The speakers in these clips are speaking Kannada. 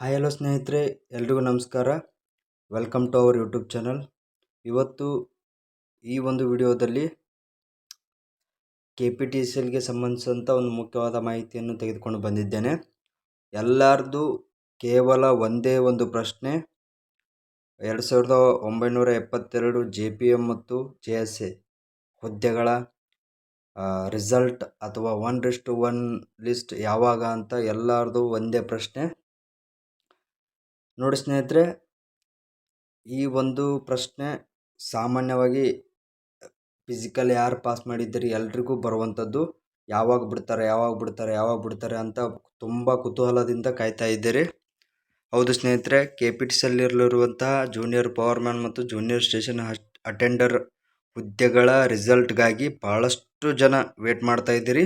ಹಾಯ್ ಹಲೋ ಸ್ನೇಹಿತರೆ, ಎಲ್ರಿಗೂ ನಮಸ್ಕಾರ. Welcome to our YouTube channel ಇವತ್ತು ಈ ಒಂದು ವಿಡಿಯೋದಲ್ಲಿ ಕೆ ಪಿ ಟಿ ಸಿ ಎಲ್ಗೆ ಸಂಬಂಧಿಸಿದಂಥ ಒಂದು ಮುಖ್ಯವಾದ ಮಾಹಿತಿಯನ್ನು ತೆಗೆದುಕೊಂಡು ಬಂದಿದ್ದೇನೆ. ಎಲ್ಲರದು ಕೇವಲ ಒಂದೇ ಒಂದು ಪ್ರಶ್ನೆ, ಎರಡು ಸಾವಿರದ ಒಂಬೈನೂರ ಎಪ್ಪತ್ತೆರಡು ಜೆ ಪಿ ಎಂ ಮತ್ತು ಜೆ ಎಸ್ ಎ ಹುದ್ದೆಗಳ ರಿಸಲ್ಟ್ ಅಥವಾ ಒನ್ ರಿಸ್ಟ್ ಒನ್ ಲಿಸ್ಟ್ ಯಾವಾಗ ಅಂತ ಎಲ್ಲರದು ಒಂದೇ ಪ್ರಶ್ನೆ. ನೋಡಿ ಸ್ನೇಹಿತರೆ, ಈ ಒಂದು ಪ್ರಶ್ನೆ ಸಾಮಾನ್ಯವಾಗಿ ಫಿಸಿಕಲ್ ಯಾರು ಪಾಸ್ ಮಾಡಿದ್ದೀರಿ ಎಲ್ರಿಗೂ ಬರುವಂಥದ್ದು. ಯಾವಾಗ ಬಿಡ್ತಾರೆ ಯಾವಾಗ ಬಿಡ್ತಾರೆ ಯಾವಾಗ ಬಿಡ್ತಾರೆ ಅಂತ ತುಂಬ ಕುತೂಹಲದಿಂದ ಕಾಯ್ತಾ ಇದ್ದೀರಿ. ಹೌದು ಸ್ನೇಹಿತರೆ ಕೆ ಪಿ ಟಿ ಸಲ್ಲಿರುವಂತಹ ಜೂನಿಯರ್ ಪವರ್ಮ್ಯಾನ್ ಮತ್ತು ಜೂನಿಯರ್ ಸ್ಟೇಷನ್ ಅಟೆಂಡರ್ ಹುದ್ದೆಗಳ ರಿಸಲ್ಟ್ಗಾಗಿ ಭಾಳಷ್ಟು ಜನ ವೇಟ್ ಮಾಡ್ತಾ ಇದ್ದೀರಿ.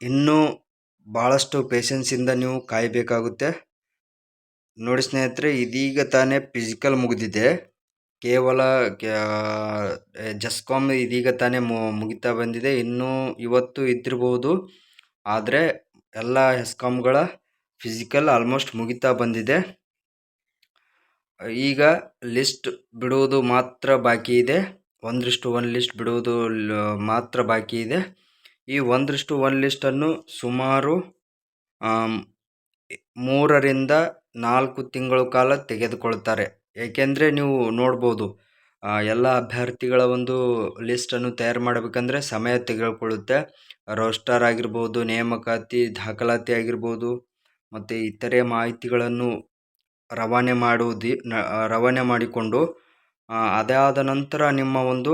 ಇನ್ನೂ ಭಾಳಷ್ಟು ಪೇಷನ್ಸಿಂದ ನೀವು ಕಾಯಬೇಕಾಗುತ್ತೆ. ನೋಡಿ ಸ್ನೇಹಿತರೆ, ಇದೀಗ ತಾನೇ ಫಿಸಿಕಲ್ ಮುಗಿದಿದೆ. ಕೇವಲ ಜಸ್ಕಾಮ್ ಇದೀಗ ತಾನೇ ಮುಗಿತಾ ಬಂದಿದೆ. ಇನ್ನೂ ಇವತ್ತು ಇದ್ದಿರಬಹುದು ಆದರೆ ಎಲ್ಲ ಹೆಸ್ಕಾಮ್ಗಳ ಫಿಸಿಕಲ್ ಆಲ್ಮೋಸ್ಟ್ ಮುಗಿತಾ ಬಂದಿದೆ. ಈಗ ಲಿಸ್ಟ್ ಬಿಡುವುದು ಮಾತ್ರ ಬಾಕಿ ಇದೆ. ಒಂದರಿಷ್ಟು ಒನ್ ಲಿಸ್ಟ್ ಬಿಡುವುದು ಮಾತ್ರ ಬಾಕಿ ಇದೆ. ಈ ಒಂದರಿಷ್ಟು ಒನ್ ಲಿಸ್ಟನ್ನು ಸುಮಾರು ಮೂರರಿಂದ ನಾಲ್ಕು ತಿಂಗಳು ಕಾಲ ತೆಗೆದುಕೊಳ್ತಾರೆ. ಏಕೆಂದರೆ ನೀವು ನೋಡ್ಬೋದು ಎಲ್ಲ ಅಭ್ಯರ್ಥಿಗಳ ಒಂದು ಲಿಸ್ಟನ್ನು ತಯಾರು ಮಾಡಬೇಕಂದ್ರೆ ಸಮಯ ತೆಗೆದುಕೊಳ್ಳುತ್ತೆ. ರೋಸ್ಟರ್ ಆಗಿರ್ಬೋದು, ನೇಮಕಾತಿ, ದಾಖಲಾತಿ ಆಗಿರ್ಬೋದು, ಮತ್ತು ಇತರೆ ಮಾಹಿತಿಗಳನ್ನು ರವಾನೆ ಮಾಡುವುದು ರವಾನೆ ಮಾಡಿಕೊಂಡು ಅದಾದ ನಂತರ ನಿಮ್ಮ ಒಂದು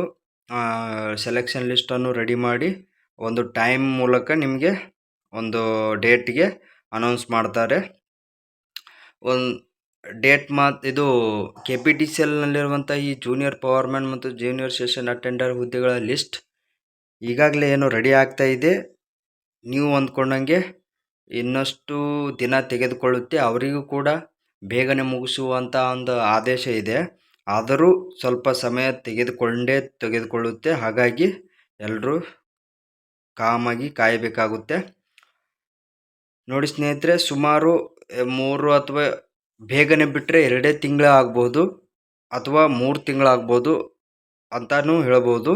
ಸೆಲೆಕ್ಷನ್ ಲಿಸ್ಟನ್ನು ರೆಡಿ ಮಾಡಿ ಒಂದು ಟೈಮ್ ಮೂಲಕ ನಿಮಗೆ ಒಂದು ಡೇಟ್ಗೆ ಅನೌನ್ಸ್ ಮಾಡ್ತಾರೆ. ಒಂದು ಡೇಟ್ ಮಾತು, ಇದು ಕೆ ಪಿ ಟಿ ಸಿ ಎಲ್ನಲ್ಲಿರುವಂಥ ಈ ಜೂನಿಯರ್ ಪವರ್ಮ್ಯಾನ್ ಮತ್ತು ಜೂನಿಯರ್ ಸೆಷನ್ ಅಟೆಂಡರ್ ಹುದ್ದೆಗಳ ಲಿಸ್ಟ್ ಈಗಾಗಲೇ ಏನು ರೆಡಿ ಆಗ್ತಾ ಇದೆ. ನೀವು ಅಂದ್ಕೊಂಡಂಗೆ ಇನ್ನಷ್ಟು ದಿನ ತೆಗೆದುಕೊಳ್ಳುತ್ತೆ. ಅವರಿಗೂ ಕೂಡ ಬೇಗನೆ ಮುಗಿಸುವಂಥ ಒಂದು ಆದೇಶ ಇದೆ. ಆದರೂ ಸ್ವಲ್ಪ ಸಮಯ ತೆಗೆದುಕೊಂಡೇ ತೆಗೆದುಕೊಳ್ಳುತ್ತೆ. ಹಾಗಾಗಿ ಎಲ್ಲರೂ ಕಾಮಾಗಿ ಕಾಯಬೇಕಾಗುತ್ತೆ. ನೋಡಿ ಸ್ನೇಹಿತರೆ, ಸುಮಾರು ಮೂರು ಅಥವಾ ಬೇಗನೆ ಬಿಟ್ಟರೆ ಎರಡೇ ತಿಂಗಳು ಆಗ್ಬೋದು ಅಥವಾ ಮೂರು ತಿಂಗಳಾಗ್ಬೋದು ಅಂತಲೂ ಹೇಳ್ಬೋದು.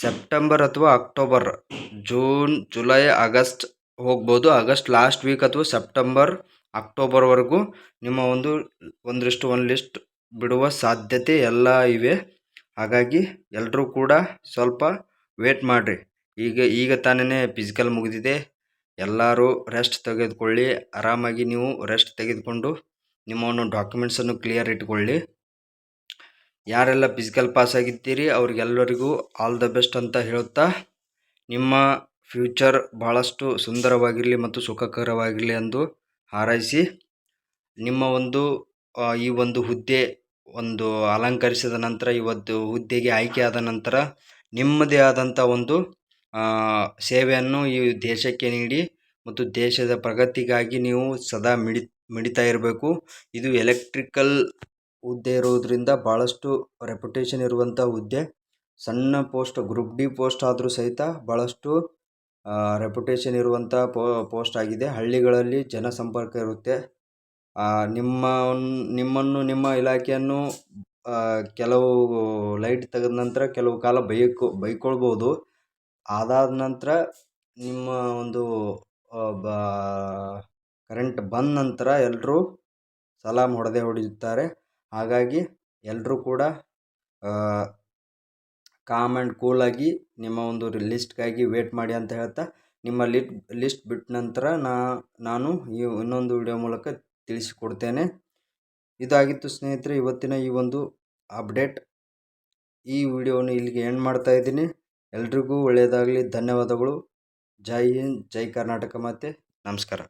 ಸೆಪ್ಟೆಂಬರ್ ಅಥವಾ ಅಕ್ಟೋಬರ್, ಜೂನ್, ಜುಲೈ, ಆಗಸ್ಟ್ ಹೋಗ್ಬೋದು. ಆಗಸ್ಟ್ ಲಾಸ್ಟ್ ವೀಕ್ ಅಥವಾ ಸೆಪ್ಟೆಂಬರ್ ಅಕ್ಟೋಬರ್ವರೆಗೂ ನಿಮ್ಮ ಒಂದು ಒಂದಷ್ಟು ಒಂದು ಲಿಸ್ಟ್ ಬಿಡುವ ಸಾಧ್ಯತೆ ಎಲ್ಲ ಇವೆ. ಹಾಗಾಗಿ ಎಲ್ಲರೂ ಕೂಡ ಸ್ವಲ್ಪ ವೇಟ್ ಮಾಡಿರಿ. ಈಗ ಈಗ ತಾನೇ ಫಿಸಿಕಲ್ ಮುಗಿದಿದೆ. ಎಲ್ಲರೂ ರೆಸ್ಟ್ ತೆಗೆದುಕೊಳ್ಳಿ. ಆರಾಮಾಗಿ ನೀವು ರೆಸ್ಟ್ ತೆಗೆದುಕೊಂಡು ನಿಮ್ಮ ಡಾಕ್ಯುಮೆಂಟ್ಸನ್ನು ಕ್ಲಿಯರ್ ಇಟ್ಕೊಳ್ಳಿ. ಯಾರೆಲ್ಲ ಫಿಸಿಕಲ್ ಪಾಸ್ ಆಗಿದ್ದೀರಿ ಅವ್ರಿಗೆಲ್ಲರಿಗೂ ಆಲ್ ದ ಬೆಸ್ಟ್ ಅಂತ ಹೇಳುತ್ತಾ, ನಿಮ್ಮ ಫ್ಯೂಚರ್ ಭಾಳಷ್ಟು ಸುಂದರವಾಗಿರಲಿ ಮತ್ತು ಸುಖಕರವಾಗಿರಲಿ ಎಂದು ಹಾರೈಸಿ, ನಿಮ್ಮ ಒಂದು ಈ ಒಂದು ಹುದ್ದೆ ಒಂದು ಅಲಂಕರಿಸಿದ ನಂತರ ಇವತ್ತು ಹುದ್ದೆಗೆ ಆಯ್ಕೆಯಾದ ನಂತರ, ನಿಮ್ಮದೇ ಆದಂಥ ಒಂದು ಸೇವೆಯನ್ನು ಈ ದೇಶಕ್ಕೆ ನೀಡಿ ಮತ್ತು ದೇಶದ ಪ್ರಗತಿಗಾಗಿ ನೀವು ಸದಾ ಮಿಡಿ, ಮಿಡಿತಾ ಇರಬೇಕು. ಇದು ಎಲೆಕ್ಟ್ರಿಕಲ್ ಹುದ್ದೆ ಇರೋದ್ರಿಂದ ಭಾಳಷ್ಟು ರೆಪ್ಯುಟೇಷನ್ ಇರುವಂಥ ಹುದ್ದೆ. ಸಣ್ಣ ಪೋಸ್ಟ್, ಗ್ರೂಪ್ ಡಿ ಪೋಸ್ಟ್ ಆದರೂ ಸಹಿತ ಭಾಳಷ್ಟು ರೆಪ್ಯುಟೇಷನ್ ಇರುವಂಥ ಪೋಸ್ಟ್ ಆಗಿದೆ. ಹಳ್ಳಿಗಳಲ್ಲಿ ಜನಸಂಪರ್ಕ ಇರುತ್ತೆ. ನಿಮ್ಮ ನಿಮ್ಮನ್ನು, ನಿಮ್ಮ ಇಲಾಖೆಯನ್ನು ಕೆಲವು ಲೈಟ್ ತೆಗೆದ ನಂತರ ಕೆಲವು ಕಾಲ ಬೈಕು ಬೈಕೊಳ್ಬೋದು. ಅದಾದ ನಂತರ ನಿಮ್ಮ ಒಂದು ಬ ಕರೆಂಟ್ ಬಂದ ನಂತರ ಎಲ್ಲರೂ ಸಲಾಮ್ ಹೊಡೆದೇ ಹೊಡೆಯುತ್ತಾರೆ. ಹಾಗಾಗಿ ಎಲ್ಲರೂ ಕೂಡ ಕಾಮ್ ಆ್ಯಂಡ್ ಕೂಲಾಗಿ ನಿಮ್ಮ ಒಂದು ಲಿಸ್ಟ್ಗಾಗಿ ವೇಟ್ ಮಾಡಿ ಅಂತ ಹೇಳ್ತಾ, ನಿಮ್ಮ ಲಿಟ್, ಲಿಸ್ಟ್ ಬಿಟ್ಟ ನಂತರ ನಾ, ನಾನು ಈ ಇನ್ನೊಂದು ವಿಡಿಯೋ ಮೂಲಕ ತಿಳಿಸಿಕೊಡ್ತೇನೆ. ಇದಾಗಿತ್ತು ಸ್ನೇಹಿತರೆ, ಇವತ್ತಿನ ಈ ಒಂದು ಅಪ್ಡೇಟ್. ಈ ವಿಡಿಯೋವನ್ನು ಇಲ್ಲಿಗೆ ಎಂಡ್ ಮಾಡ್ತಾ ಇದ್ದೀನಿ. ಎಲ್ರಿಗೂ ಒಳ್ಳೆಯದಾಗಲಿ. ಧನ್ಯವಾದಗಳು. ಜೈ ಹಿಂದ್ ಜೈ ಕರ್ನಾಟಕ ಮತ್ತು ನಮಸ್ಕಾರ.